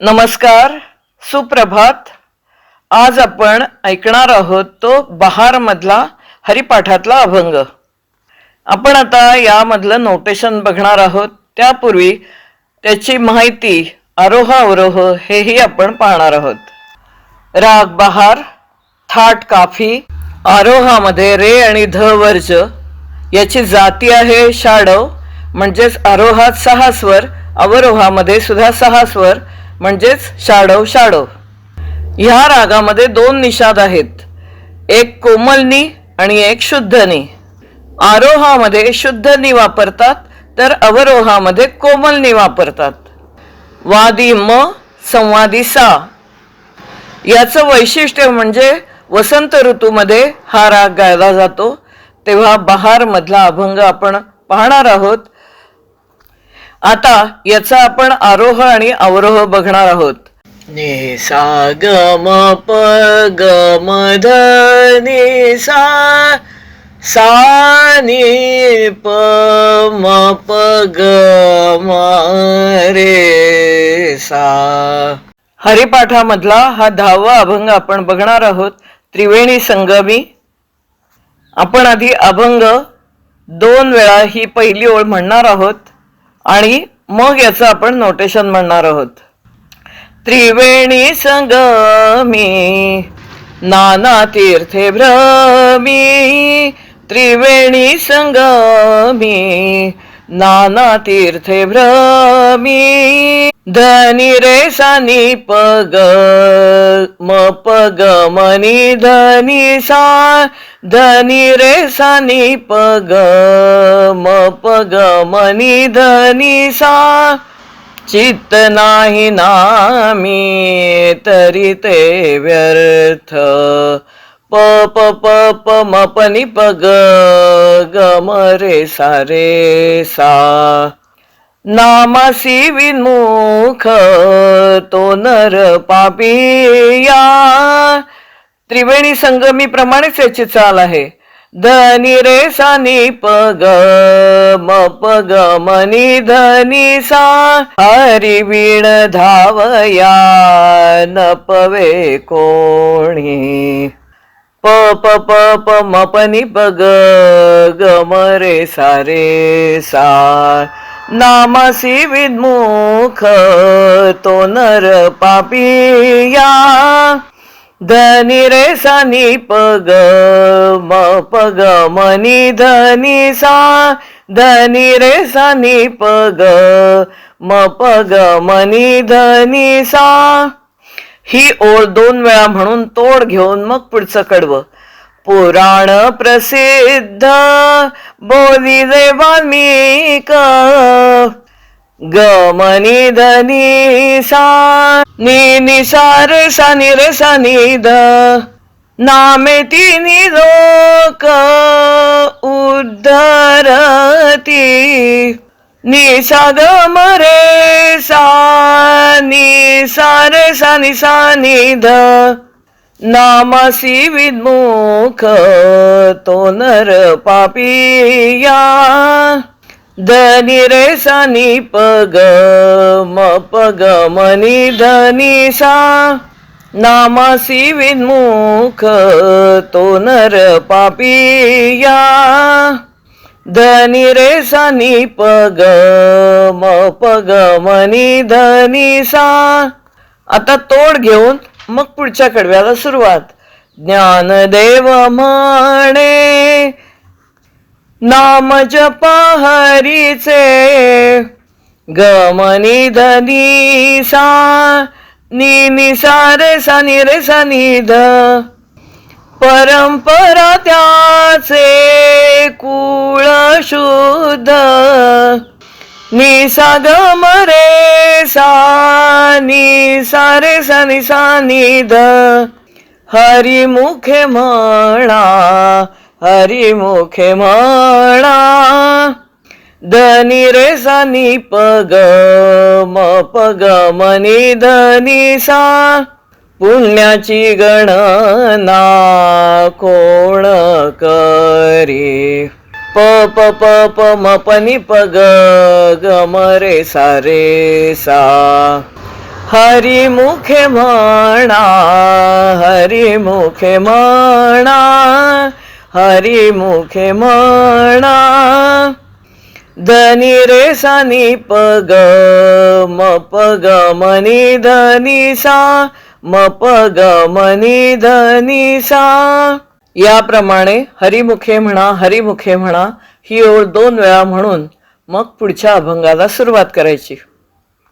नमस्कार सुप्रभात. आज आपण ऐकणार आहोत तो बहार मधला हरिपाठातला अभंग. आपण आता यामधलं नोटेशन बघणार आहोत. त्यापूर्वी त्याची माहिती आरोह अवरोह हेही आपण पाहणार आहोत. राग बहार थाट काफी आरोहामध्ये रे आणि ध वर्ज याची जाती आहे शाडव म्हणजेच आरोहात सहा स्वर अवरोहामध्ये सुद्धा सहा स्वर म्हणजेच शाडव शाडव. ह्या रागामध्ये दोन निषाद आहेत. एक कोमलनी आणि एक शुद्धनी. आरोहामध्ये शुद्धनी वापरतात तर अवरोहामध्ये कोमलनी वापरतात. वादी म संवादी सा. याचं वैशिष्ट्य म्हणजे वसंत ऋतूमध्ये हा राग गायला जातो. तेव्हा बहारमधला अभंग आपण पाहणार आहोत. आता याचा आपण आरोह आणि अवरोह बघणार आहोत. नि सा ग म प ग म ध नि सा सा नि प म प ग म रे सा. हरिपाठामधला हा दहावा अभंग आपण बघणार आहोत. त्रिवेणी संगमी. आपण आधी अभंग दोन वेळा ही पहिली ओळ म्हणणार आहोत. आणि मग याचं आपण नोटेशन म्हणणार आहोत. त्रिवेणी संगमी नाना तीर्थे भ्रमी. त्रिवेणी संगमी नाना तीर्थे भ्रमी धनी रे सानी पग म पग मनी धनी सा धनी रे सानी पग म पग मनी धनी सा चित्त नाही नामी तरी ते व्यर्थ प प प प म प नि प ग ग म रे सा रे सा। नामासी विमुख तो नर पापिया त्रिवेणी संगमी प्रमाणेच याची चाल आहे. धनी रे सानी प ग म प ग मनी धनी सा। हरिवीण धावया न पवे कोणी। प प म प नि प ग ग म रे सा रे सा नामासी विद्मुख तो नर पापिया धनी रे सानी प ग म प ग मनी धनी सा धनी रे सानी प ग म प ग मनी धनी सा ही ओळ दोन वेळा म्हणून तोड घेऊन मग पुढचं कडवं. पुराण प्रसिद्ध बोली दे वाल्मिक गमनी धनी सा नि निसार सा नि रे सा नामे तिनी लोक उद्धरती. निसा गम रे सा निसार सा सा नामासी विद्मुख तो नर पापिया। धनी रे सानी पग म पग मनी धनी सा नामासी विद्मुख तो नर पापिया। धनी रे सानी पग म पग मनी धनी सा आता तोड घेऊन मग पुढच्या कडव्याला सुरुवात. ज्ञानदेव म्हणे नाम जपहरीचे गमनी धनी सा नि निसा रे सा नि रे सा नि ध. परंपरा त्याचे कुळ शुद्ध. नि सा ग म रे सा नि सा रे सा नि सा नि ध हरी मुखे म्हणा हरी मुखे म्हणा धनी रे सा नि प ग म प ग मनी धनी सा. पुण्याची गणना कोण करी? प प प प म प नि प ग ग म रे सा रे सा हरिमुखे म्हणा हरिमुखे म्हणा हरिमुखे म्हणा धनी रे सानी पग म पग मनी धनी सा म पग मनी धनी सा याप्रमाणे हरिमुखे म्हणा हरिमुखे म्हणा ही ओळ दोन वेळा म्हणून मग पुढच्या अभंगाला सुरुवात करायची.